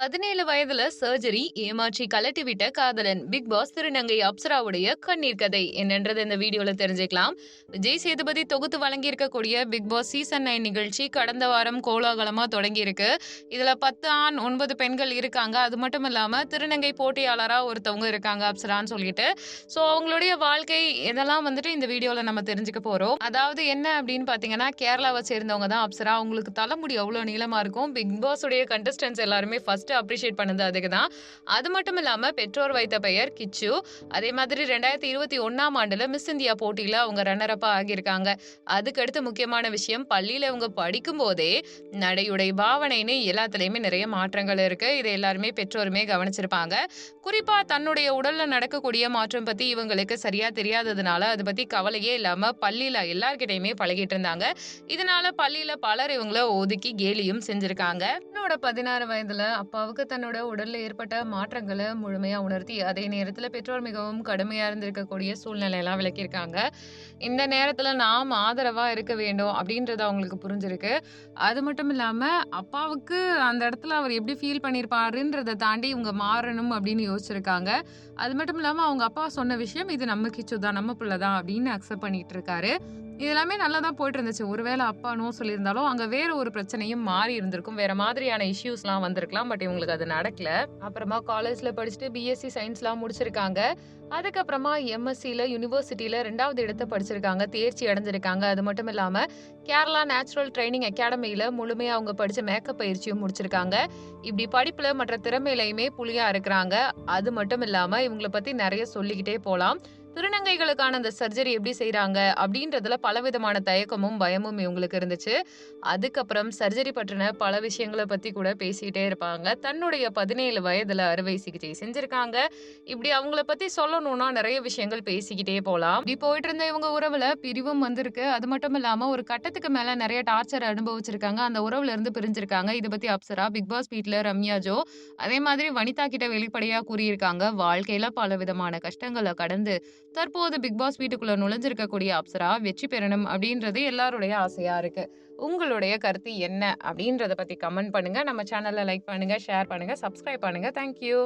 பதினேழு வயதுல சர்ஜரி ஏமாற்றி கலட்டிவிட்ட காதலன் பிக் பாஸ் திருநங்கை அப்சராவுடைய கண்ணீர் கதை. என்னன்றது இந்த வீடியோல தெரிஞ்சுக்கலாம். விஜய் சேதுபதி தொகுத்து வழங்கியிருக்கக்கூடிய பிக் பாஸ் சீசன் நைன் நிகழ்ச்சி கடந்த வாரம் கோலாகலமா தொடங்கி இருக்கு இதுல பத்து ஆண் ஒன்பது பெண்கள் இருக்காங்க. அது மட்டும் இல்லாம திருநங்கை போட்டியாளரா ஒருத்தவங்க இருக்காங்க அப்சரான்னு சொல்லிட்டு. ஸோ அவங்களுடைய வாழ்க்கை இதெல்லாம் வந்துட்டு இந்த வீடியோல நம்ம தெரிஞ்சுக்க போறோம். அதாவது என்ன அப்படின்னு பாத்தீங்கன்னா கேரளாவை சேர்ந்தவங்க தான் அப்சரா. அவங்களுக்கு தலைமுடி அவ்வளோ நீளமா இருக்கும். பிக் பாஸ் உடைய கண்டஸ்டன்ஸ் எல்லாருமே ஃபர்ஸ்ட் அப்ரிஷியேட் பண்ணது அதுக்கு தான் அது மட்டும் இல்லாமல் பெற்றோர் வைத்த பெயர் கிச்சு. அதே மாதிரி ரெண்டாயிரத்தி இருபத்தி ஒன்றாம் ஆண்டில் மிஸ் இந்தியா போட்டியில் அவங்க ரன்னரப்பாக ஆகியிருக்காங்க. அதுக்கடுத்து முக்கியமான விஷயம் பள்ளியில் அவங்க படிக்கும் போதே நடையுடை பாவனைன்னு எல்லாத்துலேயுமே நிறைய மாற்றங்கள் இருக்குது இதை எல்லாருமே பெற்றோருமே கவனிச்சிருப்பாங்க. குறிப்பாக தன்னுடைய உடலில் நடக்கக்கூடிய மாற்றம் பற்றி இவங்களுக்கு சரியாக தெரியாததுனால அதை பற்றி கவலையே இல்லாமல் பள்ளியில் எல்லார்கிட்டையுமே பழகிட்டு இருந்தாங்க. இதனால பள்ளியில் பலர் இவங்கள ஒதுக்கி கேலியும் செஞ்சுருக்காங்க. என்னோட பதினாறு வயதுல அப்பாவுக்கு தன்னோட உடலில் ஏற்பட்ட மாற்றங்களை முழுமையாக உணர்த்தி அதே நேரத்தில் பெற்றோர் மிகவும் கடுமையாக இருந்திருக்கக்கூடிய சூழ்நிலையெல்லாம் விளக்கியிருக்காங்க. இந்த நேரத்தில் நாம் ஆதரவாக இருக்க வேண்டும் அப்படின்றது அவங்களுக்கு புரிஞ்சிருக்கு. அது மட்டும் இல்லாமல் அப்பாவுக்கு அந்த இடத்துல அவர் எப்படி ஃபீல் பண்ணியிருப்பாருன்றதை தாண்டி இவங்க மாறணும் அப்படின்னு யோசிச்சிருக்காங்க. அது மட்டும் இல்லாமல் அவங்க அப்பா சொன்ன விஷயம் இது நம்ம கிச்சு தான் நம்ம பிள்ளை தான் அப்படின்னு அக்செப்ட் பண்ணிட்டு இருக்காரு. இதெல்லாமே நல்லா தான் போயிட்டு இருந்துச்சு ஒருவேளை அப்பா நோ சொல்லியிருந்தாலும் அங்கே வேற ஒரு பிரச்சனையும் மாறி இருந்திருக்கும். வேற மாதிரியான இஷ்யூஸ்லாம் வந்திருக்கலாம் பட் இவங்களுக்கு அது நடக்கல. அப்புறமா காலேஜ்ல படிச்சுட்டு பிஎஸ்சி சயின்ஸ்லாம் முடிச்சிருக்காங்க. அதுக்கப்புறமா எம்எஸ்சியில் யூனிவர்சிட்டியில் ரெண்டாவது இடத்தை படிச்சிருக்காங்க. தேர்ச்சி அடைஞ்சிருக்காங்க. அது மட்டும் இல்லாமல் கேரளா நேச்சுரல் ட்ரைனிங் அகாடமியில் முழுமையாக அவங்க படித்த மேக்கப் பயிற்சியும் முடிச்சிருக்காங்க. இப்படி படிப்பில் மற்ற திறமையிலையுமே புலியாக இருக்கிறாங்க. அது மட்டும் இல்லாமல் இவங்களை பற்றி நிறைய சொல்லிக்கிட்டே போகலாம் திருநங்கைகளுக்கான அந்த சர்ஜரி எப்படி செய்கிறாங்க அப்படின்றதுல பலவிதமான தயக்கமும் பயமும் இவங்களுக்கு இருந்துச்சு. அதுக்கப்புறம் சர்ஜரி பற்றின பல விஷயங்களை பற்றி கூட பேசிகிட்டே இருப்பாங்க. தன்னுடைய பதினேழு வயதில் அறுவை சிகிச்சை செஞ்சுருக்காங்க. இப்படி அவங்கள பற்றி சொல்லணும்னா நிறைய விஷயங்கள் பேசிக்கிட்டே போகலாம் இப்படி போயிட்டு இருந்த இவங்க உறவில் பிரிவும் வந்திருக்கு. அது மட்டும் இல்லாமல் ஒரு கட்டத்துக்கு மேலே நிறைய டார்ச்சர் அனுபவிச்சிருக்காங்க. அந்த உறவுல இருந்து பிரிஞ்சிருக்காங்க. இதை பற்றி அப்சரா பிக் பாஸ் வீட்டில் ரம்யா ஜோ அதே மாதிரி வனிதா கிட்ட வெளிப்படையாக கூறியிருக்காங்க. வாழ்க்கையில் பல விதமான கஷ்டங்களை கடந்து தற்போது பிக் பாஸ் வீட்டுக்குள்ள நுழைஞ்சிருக்கக்கூடிய அப்சரா வெற்றி பெறணும் அப்படின்றது எல்லாருடைய ஆசையா இருக்கு. உங்களுடைய கருத்து என்ன அப்படின்றத பத்தி கமெண்ட் பண்ணுங்க. நம்ம சேனலை லைக் பண்ணுங்க ஷேர் பண்ணுங்க சப்ஸ்கிரைப் பண்ணுங்க. தேங்க்யூ